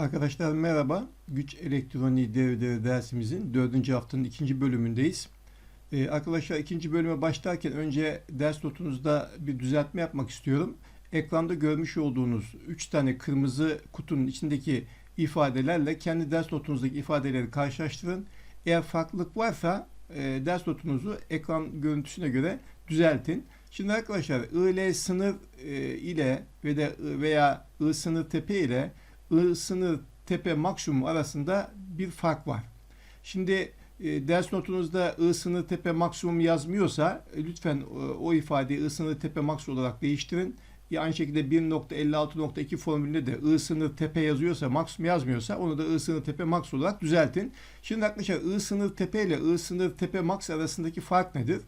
Arkadaşlar merhaba. Güç elektroniği devreleri dersimizin dördüncü haftanın ikinci bölümündeyiz. Ee, arkadaşlar ikinci bölüme başlarken önce ders notunuzda bir düzeltme yapmak istiyorum. Ekranda görmüş olduğunuz üç tane kırmızı kutunun içindeki ifadelerle kendi ders notunuzdaki ifadeleri karşılaştırın. Eğer farklılık varsa e, ders notunuzu ekran görüntüsüne göre düzeltin. Şimdi arkadaşlar IL sınır e, ile ve de veya I sınır tepe ile I tepe maksimum arasında bir fark var. Şimdi e, ders notunuzda I tepe maksimum yazmıyorsa e, lütfen e, o ifadeyi I tepe max olarak değiştirin. Ya aynı şekilde 1.56.2 formülünde de I tepe yazıyorsa maksimum yazmıyorsa onu da I tepe max olarak düzeltin. Şimdi arkadaşlar I tepe ile I tepe max arasındaki fark nedir?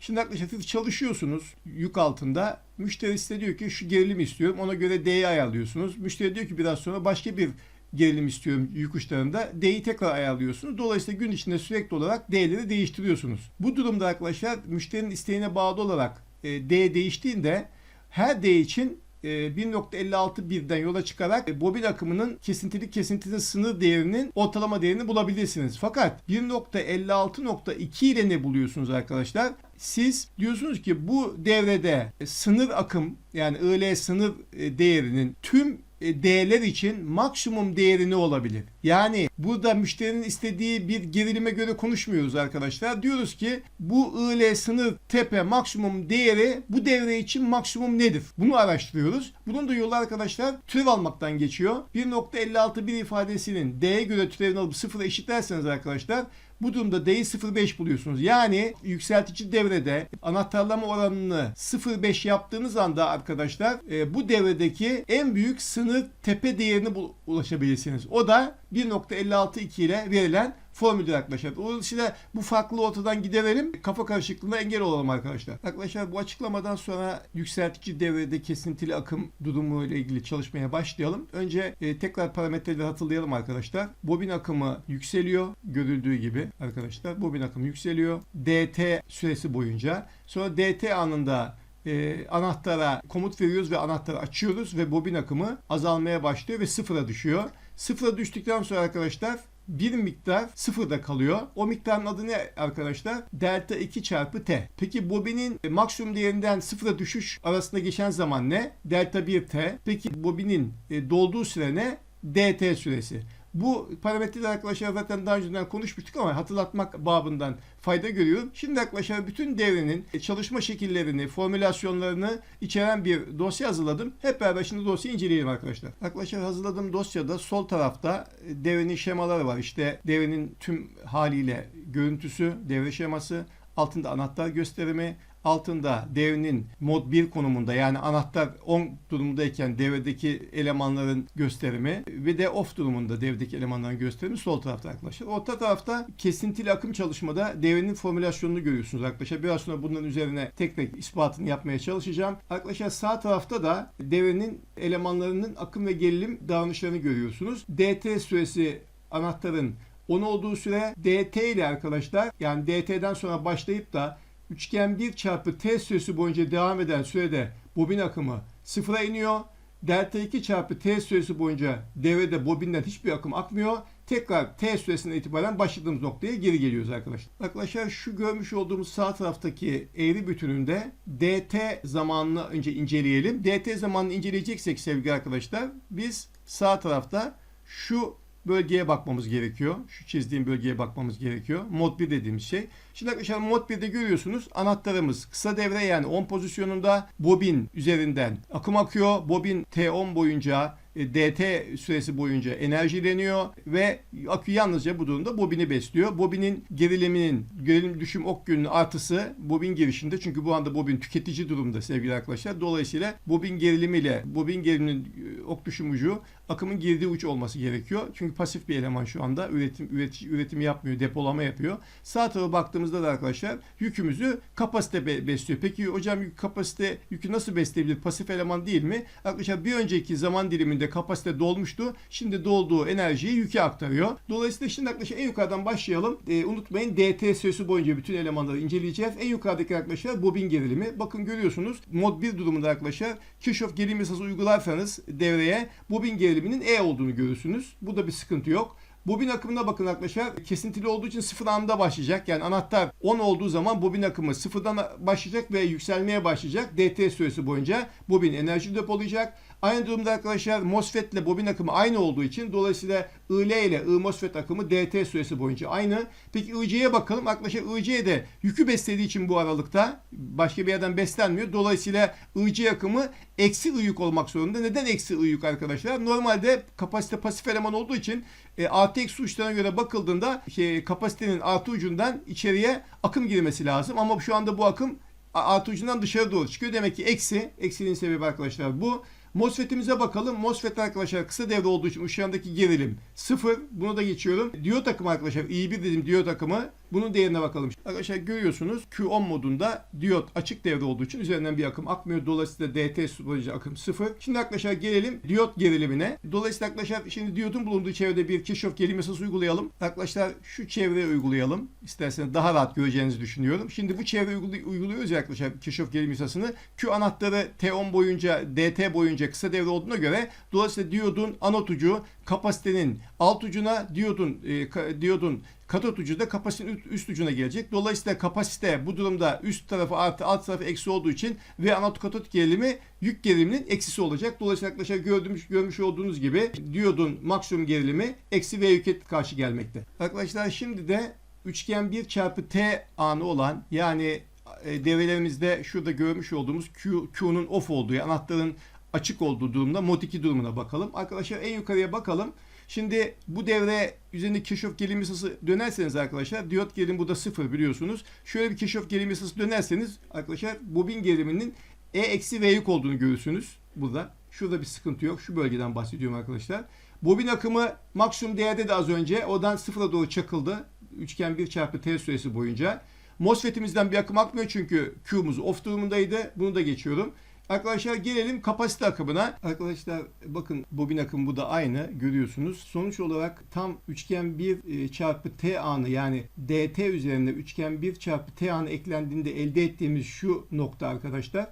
Şimdi arkadaşlar siz çalışıyorsunuz yük altında. Müşteri size diyor ki şu gerilim istiyorum. Ona göre D'yi ayarlıyorsunuz. Müşteri diyor ki biraz sonra başka bir gerilim istiyorum yük uçlarında. D'yi tekrar ayarlıyorsunuz. Dolayısıyla gün içinde sürekli olarak D'leri değiştiriyorsunuz. Bu durumda arkadaşlar müşterinin isteğine bağlı olarak e, D değiştiğinde her D için e, 1.56 birden yola çıkarak e, bobin akımının kesintili kesintili sınır değerinin ortalama değerini bulabilirsiniz. Fakat 1.56.2 ile ne buluyorsunuz arkadaşlar? Siz diyorsunuz ki bu devrede e, sınır akım yani IL sınır e, değerinin tüm e, değerler için maksimum değeri ne olabilir? Yani burada müşterinin istediği bir gerilime göre konuşmuyoruz arkadaşlar. Diyoruz ki bu IL sınır tepe maksimum değeri bu devre için maksimum nedir? Bunu araştırıyoruz. Bunun da yolu arkadaşlar türev almaktan geçiyor. 1.56 bir ifadesinin D'ye göre türevini alıp sıfıra eşitlerseniz arkadaşlar bu durumda D'yi 0.5 buluyorsunuz. Yani yükseltici devrede anahtarlama oranını 0.5 yaptığınız anda arkadaşlar e, bu devredeki en büyük sınır tepe değerini ulaşabilirsiniz. O da 1.562 ile verilen formüldür arkadaşlar. Dolayısıyla bu farklılığı ortadan giderelim. Kafa karışıklığına engel olalım arkadaşlar. Arkadaşlar bu açıklamadan sonra yükseltici devrede kesintili akım durumu ile ilgili çalışmaya başlayalım. Önce e, tekrar parametreleri hatırlayalım arkadaşlar. Bobin akımı yükseliyor görüldüğü gibi arkadaşlar. Bobin akımı yükseliyor. DT süresi boyunca. Sonra DT anında e, anahtara komut veriyoruz ve anahtarı açıyoruz ve bobin akımı azalmaya başlıyor ve sıfıra düşüyor. Sıfıra düştükten sonra arkadaşlar bir miktar sıfırda kalıyor. O miktarın adı ne arkadaşlar? Delta 2 çarpı T. Peki bobinin e, maksimum değerinden sıfıra düşüş arasında geçen zaman ne? Delta 1 T. Peki bobinin e, dolduğu süre ne? DT süresi. Bu parametreleri arkadaşlar zaten daha önceden konuşmuştuk ama hatırlatmak babından fayda görüyorum. Şimdi arkadaşlar bütün devrenin çalışma şekillerini, formülasyonlarını içeren bir dosya hazırladım. Hep beraber şimdi dosyayı inceleyelim arkadaşlar. Arkadaşlar hazırladığım dosyada sol tarafta devrenin şemaları var. İşte devrenin tüm haliyle görüntüsü, devre şeması, altında anahtar gösterimi, altında devrenin mod 1 konumunda yani anahtar on durumundayken devredeki elemanların gösterimi ve de off durumunda devredeki elemanların gösterimi sol tarafta arkadaşlar. Orta tarafta kesintili akım çalışmada devrenin formülasyonunu görüyorsunuz arkadaşlar. Biraz sonra bunların üzerine tek tek ispatını yapmaya çalışacağım. Arkadaşlar sağ tarafta da devrenin elemanlarının akım ve gerilim davranışlarını görüyorsunuz. DT süresi anahtarın 10 olduğu süre DT ile arkadaşlar yani DT'den sonra başlayıp da üçgen 1 çarpı T süresi boyunca devam eden sürede bobin akımı sıfıra iniyor. Delta 2 çarpı T süresi boyunca devrede bobinden hiçbir akım akmıyor. Tekrar T süresinden itibaren başladığımız noktaya geri geliyoruz arkadaşlar. Arkadaşlar şu görmüş olduğumuz sağ taraftaki eğri bütününde DT zamanını önce inceleyelim. DT zamanını inceleyeceksek sevgili arkadaşlar biz sağ tarafta şu bölgeye bakmamız gerekiyor. Şu çizdiğim bölgeye bakmamız gerekiyor. Mod 1 dediğimiz şey. Şimdi arkadaşlar mod 1'de görüyorsunuz anahtarımız kısa devre yani 10 pozisyonunda bobin üzerinden akım akıyor. Bobin T10 boyunca DT süresi boyunca enerjileniyor ve akü yalnızca bu durumda bobini besliyor. Bobinin geriliminin gerilim düşüm ok yönünün artısı bobin girişinde çünkü bu anda bobin tüketici durumda sevgili arkadaşlar. Dolayısıyla bobin gerilimiyle bobin geriliminin e, ok düşüm ucu akımın girdiği uç olması gerekiyor. Çünkü pasif bir eleman şu anda üretim üretici üretim yapmıyor, depolama yapıyor. Sağ tarafa baktığımızda da arkadaşlar yükümüzü kapasite be- besliyor. Peki hocam kapasite yükü nasıl besleyebilir? Pasif eleman değil mi? Arkadaşlar bir önceki zaman diliminde enerjiyle kapasite dolmuştu. Şimdi dolduğu enerjiyi yüke aktarıyor. Dolayısıyla şimdi arkadaşlar en yukarıdan başlayalım. Ee, unutmayın DT süresi boyunca bütün elemanları inceleyeceğiz. En yukarıdaki arkadaşlar bobin gerilimi. Bakın görüyorsunuz mod 1 durumunda arkadaşlar Kirchhoff gerilim yasası uygularsanız devreye bobin geriliminin E olduğunu görürsünüz. Bu da bir sıkıntı yok. Bobin akımına bakın arkadaşlar. Kesintili olduğu için sıfır anda başlayacak. Yani anahtar 10 olduğu zaman bobin akımı sıfırdan başlayacak ve yükselmeye başlayacak. DT süresi boyunca bobin enerji depolayacak. Aynı durumda arkadaşlar MOSFET ile bobin akımı aynı olduğu için dolayısıyla IL ile I MOSFET akımı DT süresi boyunca aynı. Peki IC'ye bakalım. Arkadaşlar IC de yükü beslediği için bu aralıkta başka bir yerden beslenmiyor. Dolayısıyla IC akımı eksi I yük olmak zorunda. Neden eksi I yük arkadaşlar? Normalde kapasite pasif eleman olduğu için e, eksi uçlarına göre bakıldığında şey, kapasitenin artı ucundan içeriye akım girmesi lazım. Ama şu anda bu akım artı ucundan dışarı doğru çıkıyor. Demek ki eksi. Eksinin sebebi arkadaşlar bu. MOSFET'imize bakalım. MOSFET arkadaşlar kısa devre olduğu için ışığındaki gerilim sıfır. Bunu da geçiyorum. Diyot akımı arkadaşlar iyi bir dedim diyot akımı. Bunun değerine bakalım. Arkadaşlar görüyorsunuz Q10 modunda diyot açık devre olduğu için üzerinden bir akım akmıyor. Dolayısıyla DT boyunca akım sıfır. Şimdi arkadaşlar gelelim diyot gerilimine. Dolayısıyla arkadaşlar şimdi diyotun bulunduğu çevrede bir Kirchhoff gerilim yasası uygulayalım. Arkadaşlar şu çevreye uygulayalım. İsterseniz daha rahat göreceğinizi düşünüyorum. Şimdi bu çevre uyguluyoruz ya arkadaşlar Kirchhoff gerilim yasasını. Q anahtarı T10 boyunca DT boyunca kısa devre olduğuna göre dolayısıyla diyodun anot ucu kapasitenin alt ucuna diyodun e, ka- diyodun katot ucu da kapasitenin üst, ucuna gelecek. Dolayısıyla kapasite bu durumda üst tarafı artı alt tarafı eksi olduğu için ve anot katot gerilimi yük geriliminin eksisi olacak. Dolayısıyla arkadaşlar gördüğümüz, görmüş olduğunuz gibi diyodun maksimum gerilimi eksi V yüke karşı gelmekte. Arkadaşlar şimdi de üçgen 1 çarpı T anı olan yani e, devrelerimizde şurada görmüş olduğumuz Q, Q'nun off olduğu anahtarın açık olduğu durumda mod 2 durumuna bakalım. Arkadaşlar en yukarıya bakalım. Şimdi bu devre üzerinde Kirchhoff gerilim yasası dönerseniz arkadaşlar diyot gerilim burada sıfır biliyorsunuz. Şöyle bir Kirchhoff gerilim yasası dönerseniz arkadaşlar bobin geriliminin E eksi V yük olduğunu görürsünüz burada. Şurada bir sıkıntı yok. Şu bölgeden bahsediyorum arkadaşlar. Bobin akımı maksimum değerde de az önce oradan sıfıra doğru çakıldı. Üçgen 1 çarpı T süresi boyunca. MOSFET'imizden bir akım akmıyor çünkü Q'muz off durumundaydı. Bunu da geçiyorum. Arkadaşlar gelelim kapasite akımına. Arkadaşlar bakın bobin akımı bu da aynı görüyorsunuz. Sonuç olarak tam üçgen 1 çarpı t anı yani dt üzerinde üçgen 1 çarpı t anı eklendiğinde elde ettiğimiz şu nokta arkadaşlar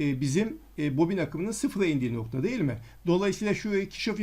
e, bizim e, bobin akımının sıfıra indiği nokta değil mi? Dolayısıyla şu Kirchhoff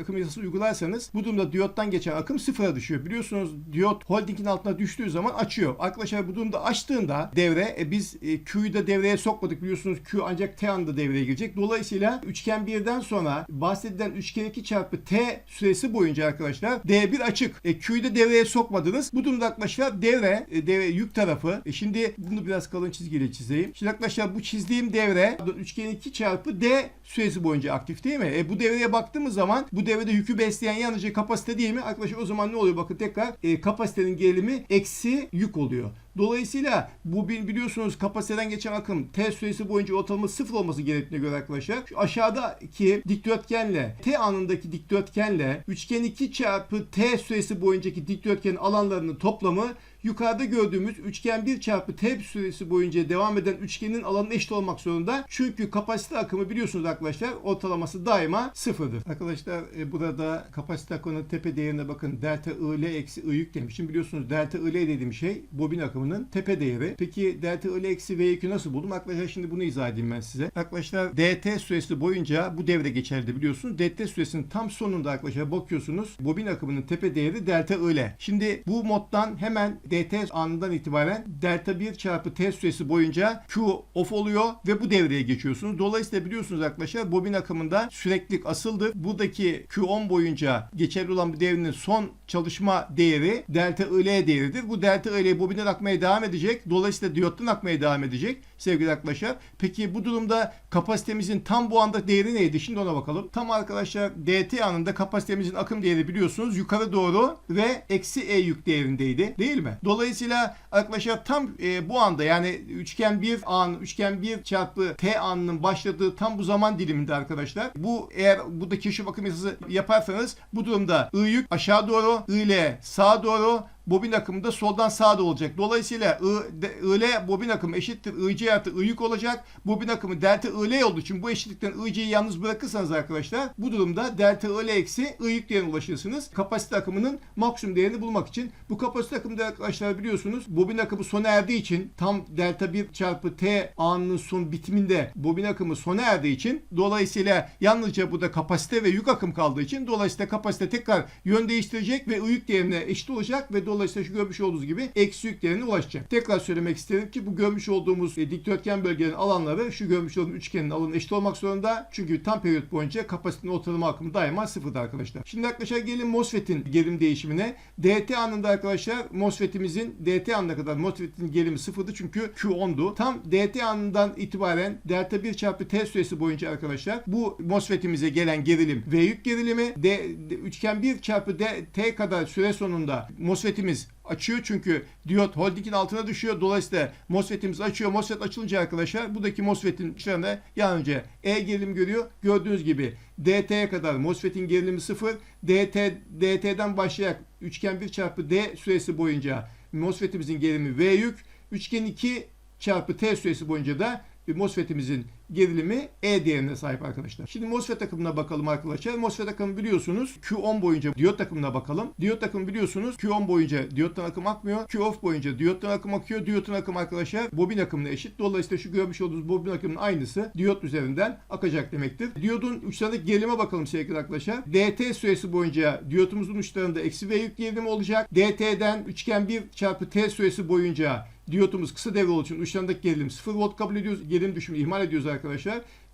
akım yasası uygularsanız bu durumda diyottan geçen akım sıfıra düşüyor. Biliyorsunuz diyot holdingin altına düştüğü zaman açıyor. Arkadaşlar bu durumda açtığında devre e, biz e, Q'yu da devreye sokmadık biliyorsunuz Q ancak T anda devreye girecek. Dolayısıyla üçgen 1'den sonra bahsedilen üçgen 2 çarpı T süresi boyunca arkadaşlar D1 açık. E, Q'yu da devreye sokmadınız. Bu durumda arkadaşlar devre, e, devre yük tarafı. E, şimdi bunu biraz kalın çizgiyle çizeyim. Şimdi arkadaşlar bu çizdiğim devre üçgen 2 çarpı D süresi boyunca aktif değil mi? E, bu devreye baktığımız zaman bu devrede yükü besleyen yalnızca kapasite değil mi? Arkadaşlar o zaman ne oluyor? Bakın tekrar e, kapasitenin gerilimi eksi yük oluyor. Dolayısıyla bu bil- biliyorsunuz kapasiteden geçen akım T süresi boyunca ortalama sıfır olması gerektiğine göre arkadaşlar şu aşağıdaki dikdörtgenle T anındaki dikdörtgenle üçgen 2 çarpı T süresi boyuncaki dikdörtgenin alanlarının toplamı yukarıda gördüğümüz üçgen 1 çarpı T süresi boyunca devam eden üçgenin alanı eşit olmak zorunda. Çünkü kapasite akımı biliyorsunuz arkadaşlar ortalaması daima sıfırdır. Arkadaşlar e, burada kapasite akımının tepe değerine bakın delta IL eksi I yük demişim. Biliyorsunuz delta IL dediğim şey bobin akımının tepe değeri. Peki delta IL eksi V yükü nasıl buldum? Arkadaşlar şimdi bunu izah edeyim ben size. Arkadaşlar DT süresi boyunca bu devre geçerli biliyorsunuz. DT süresinin tam sonunda arkadaşlar bakıyorsunuz bobin akımının tepe değeri delta IL. Şimdi bu moddan hemen DT anından itibaren delta 1 çarpı T süresi boyunca Q off oluyor ve bu devreye geçiyorsunuz. Dolayısıyla biliyorsunuz arkadaşlar bobin akımında süreklilik asıldır. Buradaki Q10 boyunca geçerli olan bu devrenin son çalışma değeri delta IL değeridir. Bu delta IL bobinden akmaya devam edecek. Dolayısıyla diyottan akmaya devam edecek sevgili arkadaşlar. Peki bu durumda kapasitemizin tam bu anda değeri neydi? Şimdi ona bakalım. Tam arkadaşlar DT anında kapasitemizin akım değeri biliyorsunuz yukarı doğru ve eksi E yük değerindeydi. Değil mi? Dolayısıyla arkadaşlar tam e, bu anda yani üçgen 1 an, üçgen 1 çarpı T anının başladığı tam bu zaman diliminde arkadaşlar. Bu eğer buradaki Kirchhoff akım yasası yaparsanız bu durumda I yük aşağı doğru, I ile sağa doğru bobin akımı da soldan sağa da olacak. Dolayısıyla I, de- IL bobin akımı eşittir IC artı I olacak. Bobin akımı delta IL olduğu için bu eşitlikten IC'yi yalnız bırakırsanız arkadaşlar bu durumda delta IL eksi I yük değerine ulaşırsınız. Kapasite akımının maksimum değerini bulmak için. Bu kapasite akımı da arkadaşlar biliyorsunuz bobin akımı sona erdiği için tam delta 1 çarpı T anının son bitiminde bobin akımı sona erdiği için dolayısıyla yalnızca burada kapasite ve yük akım kaldığı için dolayısıyla kapasite tekrar yön değiştirecek ve I yük değerine eşit olacak ve dolayısıyla şu görmüş olduğunuz gibi eksi yük değerine ulaşacak. Tekrar söylemek isterim ki bu görmüş olduğumuz e, dikdörtgen bölgenin alanları şu görmüş olduğumuz üçgenin alanı eşit olmak zorunda. Çünkü tam periyot boyunca kapasitenin ortalama akımı daima sıfırda arkadaşlar. Şimdi arkadaşlar gelin MOSFET'in gerilim değişimine. DT anında arkadaşlar MOSFET'imizin DT anına kadar MOSFET'in gerilimi sıfırdı çünkü Q10'du. Tam DT anından itibaren delta 1 çarpı T süresi boyunca arkadaşlar bu MOSFET'imize gelen gerilim V yük gerilimi D, D- üçgen 1 çarpı D, T kadar süre sonunda MOSFET'imiz açıyor çünkü diyot holdingin altına düşüyor. Dolayısıyla MOSFET'imiz açıyor. MOSFET açılınca arkadaşlar buradaki MOSFET'in içlerinde yalnızca E gerilim görüyor. Gördüğünüz gibi DT'ye kadar MOSFET'in gerilimi 0. DT, DT'den başlayarak üçgen 1 çarpı D süresi boyunca MOSFET'imizin gerilimi V yük. Üçgen 2 çarpı T süresi boyunca da MOSFET'imizin gerilimi E değerine sahip arkadaşlar. Şimdi MOSFET takımına bakalım arkadaşlar. MOSFET takımı biliyorsunuz Q10 boyunca diyot takımına bakalım. Diyot takımı biliyorsunuz Q10 boyunca diyottan akım akmıyor. Q-off boyunca diyottan akım akıyor. Diyotun akım arkadaşlar bobin akımına eşit. Dolayısıyla şu görmüş olduğunuz bobin akımının aynısı diyot üzerinden akacak demektir. Diyodun uçlarındaki gerilime bakalım sevgili arkadaşlar. DT süresi boyunca diyotumuzun uçlarında eksi V yük gerilimi olacak. DT'den üçgen 1 çarpı T süresi boyunca diyotumuz kısa devre olduğu için uçlarındaki gerilim 0 volt kabul ediyoruz. Gerilim düşümü ihmal ediyoruz arkadaşlar.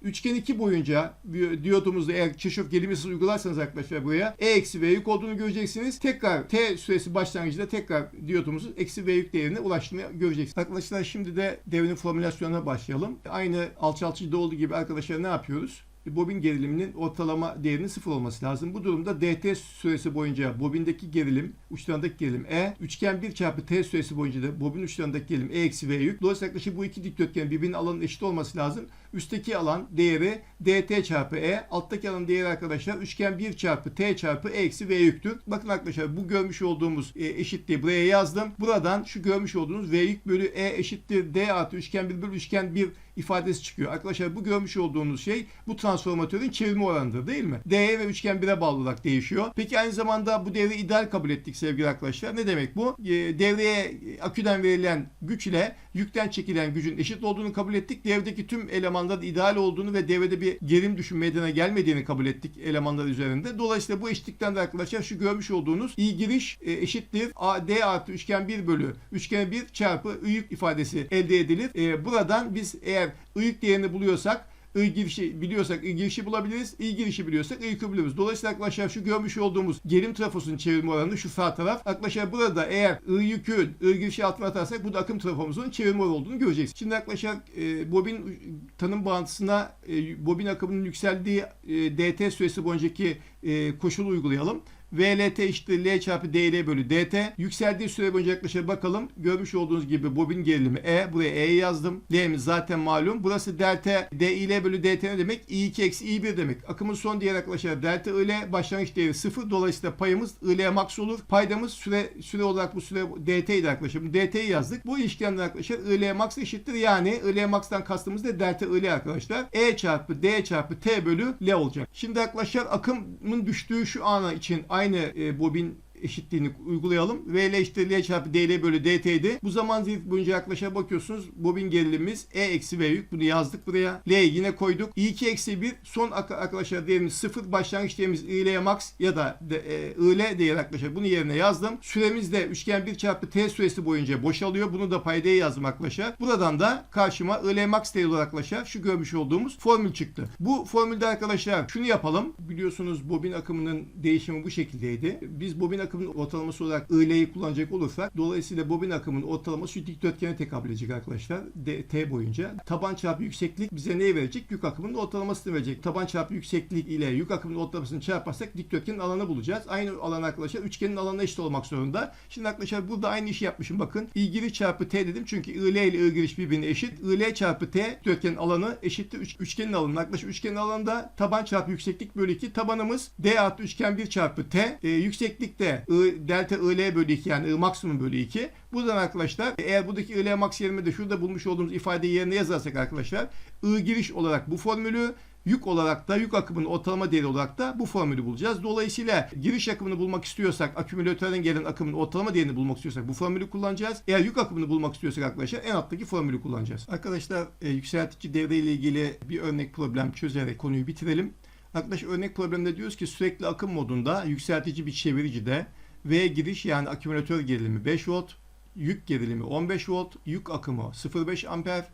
Üçgen 2 boyunca diyotumuzda eğer Kirchhoff gerilimi uygularsanız arkadaşlar buraya E eksi V yük olduğunu göreceksiniz. Tekrar T süresi başlangıcında tekrar diyotumuzun eksi V yük değerine ulaştığını göreceksiniz. Arkadaşlar şimdi de devrenin formülasyonuna başlayalım. Aynı alçaltıcıda olduğu gibi arkadaşlar ne yapıyoruz? Bobin geriliminin ortalama değerinin sıfır olması lazım. Bu durumda DT süresi boyunca bobindeki gerilim, uçlarındaki gerilim E, üçgen 1 çarpı T süresi boyunca da bobin uçlarındaki gerilim E eksi V yük. Dolayısıyla yaklaşık bu iki dikdörtgen birbirinin alanın eşit olması lazım. Üstteki alan değeri DT çarpı E, alttaki alan değeri arkadaşlar üçgen 1 çarpı T çarpı E eksi V yüktür. Bakın arkadaşlar bu görmüş olduğumuz e, eşitliği buraya yazdım. Buradan şu görmüş olduğunuz V yük bölü E eşittir D artı üçgen 1 bölü üçgen 1 ifadesi çıkıyor. Arkadaşlar bu görmüş olduğunuz şey bu transformatörün çevirme oranıdır değil mi? D'ye ve üçgen 1'e bağlı olarak değişiyor. Peki aynı zamanda bu devre ideal kabul ettik sevgili arkadaşlar. Ne demek bu? E, devreye aküden verilen güç ile yükten çekilen gücün eşit olduğunu kabul ettik. Devredeki tüm elemanların ideal olduğunu ve devrede bir gerim düşüm meydana gelmediğini kabul ettik elemanlar üzerinde. Dolayısıyla bu eşitlikten de arkadaşlar şu görmüş olduğunuz i giriş e, eşittir a d artı üçgen 1 bölü üçgen 1 çarpı yük ifadesi elde edilir. E, buradan biz eğer i yük değerini buluyorsak I biliyorsak I girişi bulabiliriz. I biliyorsak I buluruz. Dolayısıyla arkadaşlar şu görmüş olduğumuz gerim trafosunun çevirme oranı şu sağ taraf. Arkadaşlar burada eğer I yükü I altına atarsak bu da akım trafomuzun çevirme oranı olduğunu göreceğiz. Şimdi arkadaşlar e, bobin tanım bağıntısına e, bobin akımının yükseldiği e, DT süresi boyuncaki e, koşulu uygulayalım. VLT eşittir L çarpı DL bölü DT. Yükseldiği süre boyunca yaklaşık bakalım. Görmüş olduğunuz gibi bobin gerilimi E. Buraya E yazdım. L'miz zaten malum. Burası delta DIL bölü DT ne demek? I2 eksi I1 demek. Akımın son değeri arkadaşlar delta IL başlangıç değeri 0. Dolayısıyla payımız IL max olur. Paydamız süre süre olarak bu süre DT arkadaşlar. Bu DT'yi yazdık. Bu ilişkiden arkadaşlar IL max eşittir. Yani IL max'tan kastımız da delta IL arkadaşlar. E çarpı D çarpı T bölü L olacak. Şimdi arkadaşlar akımın düştüğü şu ana için aynı e, bobin eşitliğini uygulayalım. VL eşittir L çarpı DL bölü DT'di. Bu zaman zilif boyunca yaklaşa bakıyorsunuz. Bobin gerilimimiz E eksi V yük. Bunu yazdık buraya. L'yi yine koyduk. I2 eksi 1 son arkadaşlar değerimiz 0. Başlangıç değerimiz IL max ya da de, e, IL değeri arkadaşlar. Bunu yerine yazdım. Süremiz de üçgen 1 çarpı T süresi boyunca boşalıyor. Bunu da paydaya yazdım arkadaşlar. Buradan da karşıma IL max değeri olarak arkadaşlar şu görmüş olduğumuz formül çıktı. Bu formülde arkadaşlar şunu yapalım. Biliyorsunuz bobin akımının değişimi bu şekildeydi. Biz bobin akımının ortalaması olarak IL'yi kullanacak olursak dolayısıyla bobin akımının ortalaması şu dikdörtgene tekabül edecek arkadaşlar. D, T boyunca. Taban çarpı yükseklik bize neyi verecek? Yük akımının ortalamasını verecek. Taban çarpı yükseklik ile yük akımının ortalamasını çarparsak dikdörtgenin alanı bulacağız. Aynı alan arkadaşlar üçgenin alanına eşit olmak zorunda. Şimdi arkadaşlar burada aynı işi yapmışım bakın. I giriş çarpı T dedim çünkü IL ile I giriş birbirine eşit. IL çarpı T dikdörtgenin alanı eşittir üç, üçgenin alanı. Arkadaşlar üçgenin alanında taban çarpı yükseklik bölü 2. Tabanımız D artı üçgen 1 çarpı T. E, yükseklikte de I, delta IL bölü 2 yani I maksimum bölü 2. Buradan arkadaşlar eğer buradaki IL max yerine de şurada bulmuş olduğumuz ifadeyi yerine yazarsak arkadaşlar I giriş olarak bu formülü Yük olarak da yük akımının ortalama değeri olarak da bu formülü bulacağız. Dolayısıyla giriş akımını bulmak istiyorsak, akümülatörden gelen akımın ortalama değerini bulmak istiyorsak bu formülü kullanacağız. Eğer yük akımını bulmak istiyorsak arkadaşlar en alttaki formülü kullanacağız. Arkadaşlar e, yükseltici devre ile ilgili bir örnek problem çözerek konuyu bitirelim. Arkadaşlar örnek problemde diyoruz ki sürekli akım modunda yükseltici bir çeviricide V giriş yani akümülatör gerilimi 5 volt, yük gerilimi 15 volt, yük akımı 0,5 amper,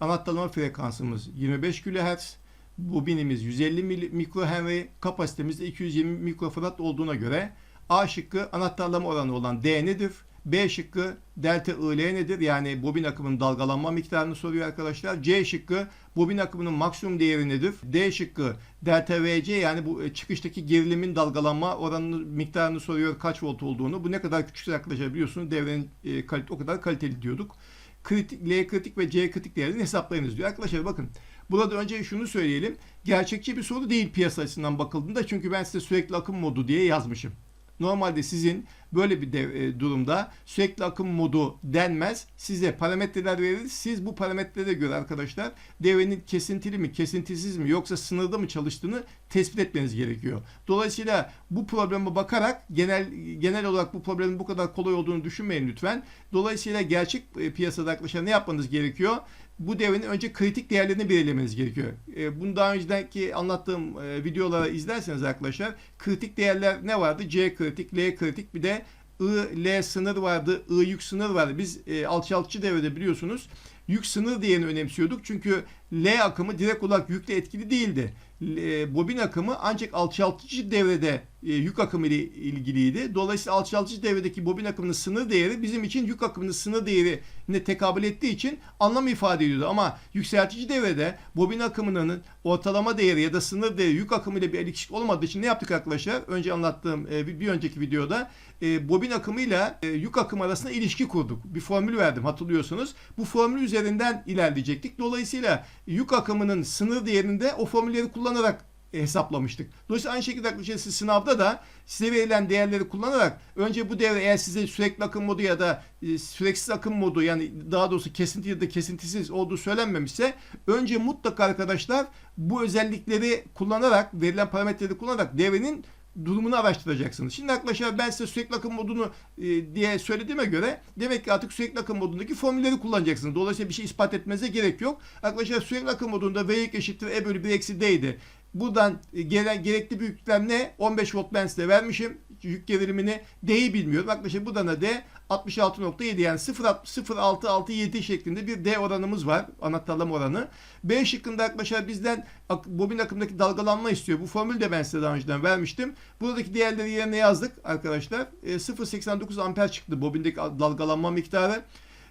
anahtarlama frekansımız 25 kHz, bobinimiz 150 mil- mikrohenry, kapasitemiz de 220 mikrofarad olduğuna göre A şıkkı anahtarlama oranı olan D nedir? B şıkkı delta IL nedir? Yani bobin akımının dalgalanma miktarını soruyor arkadaşlar. C şıkkı bobin akımının maksimum değeri nedir? D şıkkı delta VC yani bu e, çıkıştaki gerilimin dalgalanma oranını miktarını soruyor kaç volt olduğunu. Bu ne kadar küçükse arkadaşlar biliyorsunuz devrenin e, kalite o kadar kaliteli diyorduk. Kritik, L kritik ve C kritik değerini hesaplayınız diyor. Arkadaşlar bakın Burada önce şunu söyleyelim. Gerçekçi bir soru değil piyasa açısından bakıldığında. Çünkü ben size sürekli akım modu diye yazmışım. Normalde sizin böyle bir de, e, durumda sürekli akım modu denmez. Size parametreler verir. Siz bu parametrelere göre arkadaşlar devrenin kesintili mi, kesintisiz mi yoksa sınırda mı çalıştığını tespit etmeniz gerekiyor. Dolayısıyla bu probleme bakarak genel genel olarak bu problemin bu kadar kolay olduğunu düşünmeyin lütfen. Dolayısıyla gerçek e, piyasada arkadaşlar ne yapmanız gerekiyor? Bu devrenin önce kritik değerlerini belirlemeniz gerekiyor. E, bunu daha önceki anlattığım e, videolara izlerseniz arkadaşlar kritik değerler ne vardı? C kritik, L kritik bir de I, L sınır vardı, I yük sınır vardı. Biz e, alçaltıcı devrede biliyorsunuz yük sınır değerini önemsiyorduk. Çünkü L akımı direkt olarak yükle etkili değildi. E, bobin akımı ancak alçaltıcı devrede e, yük akımı ile ilgiliydi. Dolayısıyla alçaltıcı devredeki bobin akımının sınır değeri bizim için yük akımının sınır değerine tekabül ettiği için anlam ifade ediyordu. Ama yükseltici devrede bobin akımının ortalama değeri ya da sınır değeri yük akımı ile bir ilişki olmadığı için ne yaptık arkadaşlar? Önce anlattığım e, bir önceki videoda e, bobin akımıyla e, yük akımı arasında ilişki kurduk. Bir formül verdim hatırlıyorsunuz. Bu formül üzerinden ilerleyecektik. Dolayısıyla yük akımının sınır değerinde o formülleri kullanarak hesaplamıştık. Dolayısıyla aynı şekilde siz sınavda da size verilen değerleri kullanarak önce bu devre eğer size sürekli akım modu ya da e, süreksiz akım modu yani daha doğrusu kesinti ya da kesintisiz olduğu söylenmemişse önce mutlaka arkadaşlar bu özellikleri kullanarak verilen parametreleri kullanarak devrenin durumunu araştıracaksınız. Şimdi arkadaşlar ben size sürekli akım modunu e, diye söylediğime göre demek ki artık sürekli akım modundaki formülleri kullanacaksınız. Dolayısıyla bir şey ispat etmenize gerek yok. Arkadaşlar sürekli akım modunda V eşittir E bölü 1 eksi D'ydi. Buradan e, gelen gerekli büyüklükler ne? 15 volt ben size vermişim. Yük gerilimini D'yi bilmiyorum. Arkadaşlar buradan da D 66.7 yani 0.667 şeklinde bir D oranımız var. Anahtarlama oranı. B şıkkında arkadaşlar bizden bobin akımdaki dalgalanma istiyor. Bu formülü de ben size daha önceden vermiştim. Buradaki değerleri yerine yazdık arkadaşlar. E, 0.89 amper çıktı bobindeki dalgalanma miktarı.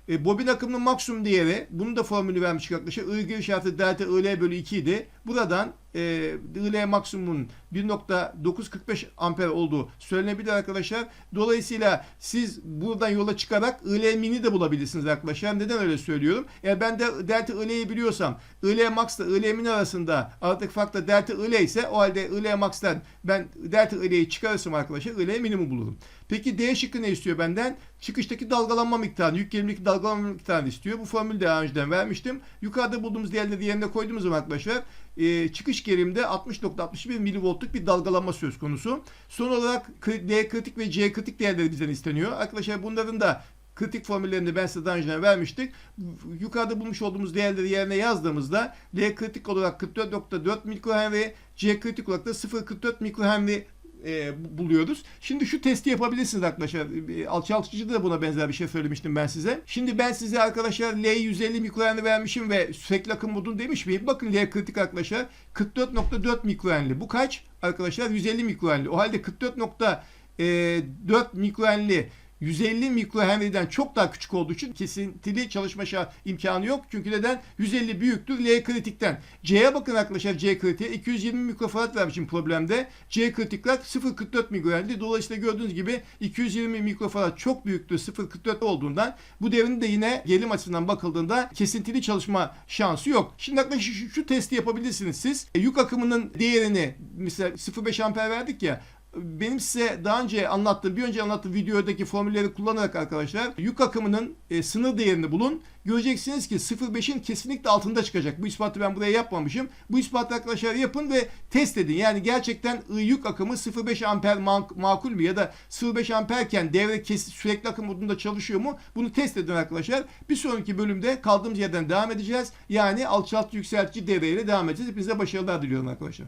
E, bobin akımının maksimum değeri, bunun da formülü vermiş arkadaşlar. I giriş artı delta IL bölü 2 idi. Buradan e, IL maksimumun 1.945 amper olduğu söylenebilir arkadaşlar. Dolayısıyla siz buradan yola çıkarak IL mini de bulabilirsiniz arkadaşlar. Neden öyle söylüyorum? Eğer ben de delta IL'yi biliyorsam IL max ile IL mini arasında artık farklı delta IL ise o halde IL max'tan ben delta IL'yi çıkarırsam arkadaşlar IL minimi bulurum. Peki D şıkkı ne istiyor benden? Çıkıştaki dalgalanma miktarını, yük gerilimdeki dalgalanma miktarını istiyor. Bu formülü daha önceden vermiştim. Yukarıda bulduğumuz değerleri yerine koyduğumuz zaman arkadaşlar e, çıkış gerilimde 60.61 milivoltluk bir dalgalanma söz konusu. Son olarak D kritik ve C kritik değerleri bizden isteniyor. Arkadaşlar bunların da kritik formüllerini ben size daha önceden vermiştik. Yukarıda bulmuş olduğumuz değerleri yerine yazdığımızda L kritik olarak 44.4 mikrohenry, C kritik olarak da 0.44 mikrohenry e, buluyoruz. Şimdi şu testi yapabilirsiniz arkadaşlar. E, Alçaltıcıda da buna benzer bir şey söylemiştim ben size. Şimdi ben size arkadaşlar L 150 mikrohenry vermişim ve sürekli akım modunu demiş miyim? Bakın L kritik arkadaşlar 44.4 mikrohenry. Bu kaç? Arkadaşlar 150 mikrohenry. O halde 44.4 mikrohenry 150 mikrohenry'den çok daha küçük olduğu için kesintili çalışma imkanı yok. Çünkü neden? 150 büyüktür L kritikten. C'ye bakın arkadaşlar C kritiğe 220 mikrofarad vermişim problemde. C kritikler 0.44 mikrohenry. Dolayısıyla gördüğünüz gibi 220 mikrofarad çok büyüktür 0.44 olduğundan bu devrin de yine gerilim açısından bakıldığında kesintili çalışma şansı yok. Şimdi arkadaşlar şu, şu testi yapabilirsiniz siz. E, yük akımının değerini mesela 0.5 amper verdik ya benim size daha önce anlattığım, bir önce anlattığım videodaki formülleri kullanarak arkadaşlar yük akımının e, sınır değerini bulun. Göreceksiniz ki 0.5'in kesinlikle altında çıkacak. Bu ispatı ben buraya yapmamışım. Bu ispatı arkadaşlar yapın ve test edin. Yani gerçekten I yük akımı 0.5 amper mak- makul mü ya da 0.5 amperken devre kes sürekli akım modunda çalışıyor mu? Bunu test edin arkadaşlar. Bir sonraki bölümde kaldığımız yerden devam edeceğiz. Yani alçaltı yükseltici devreyle devam edeceğiz. Hepinize başarılar diliyorum arkadaşlar.